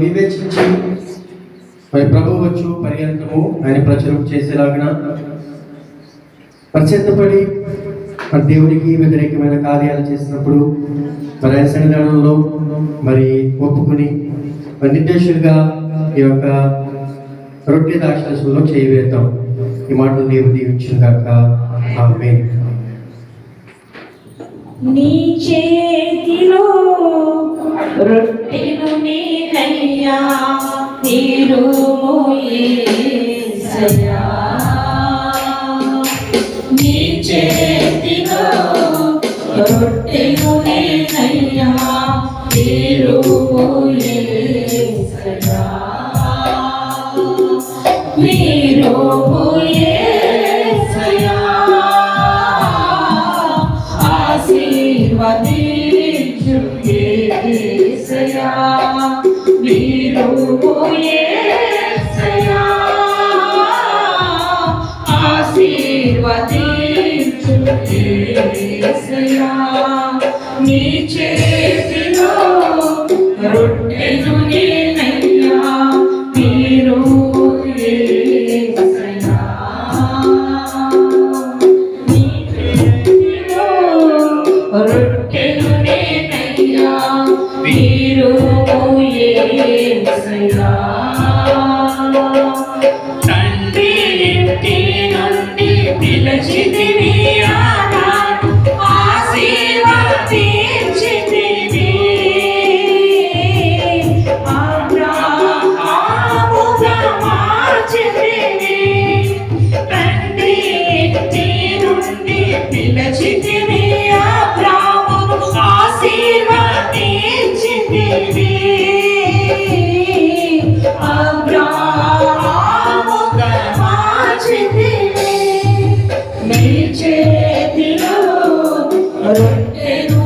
వివేచించి మరి ప్రభు వచ్చు పర్యంతము ఆయన ప్రచురం చేసేలాగిన ప్రసిద్ధపడి మరి దేవునికి వ్యతిరేకమైన కార్యాలు చేసినప్పుడు మరి ఆయన సన్నిధానంలో మరి ఒప్పుకుని మరి నిర్దేశులుగా ఈ యొక్క రొట్టె దాక్షరసంలో చేయవేద్దాం ఈ మాటలు దేవుడు దీవించిన కాక ఆమె నీ చేతిలో రొట్టెను నేనయ్యా నీరు మోయేసయ్యా. నీ చేతిలో రొట్టెను నేనయ్యా నీరు మోయేసయ్యా. నీరు మోయేసయ్యా. ఆశీర్వదించు ఆశీర్వదించు యేసయ్యా నీ చేతిలో మీరు చేతిలో రొట్టెను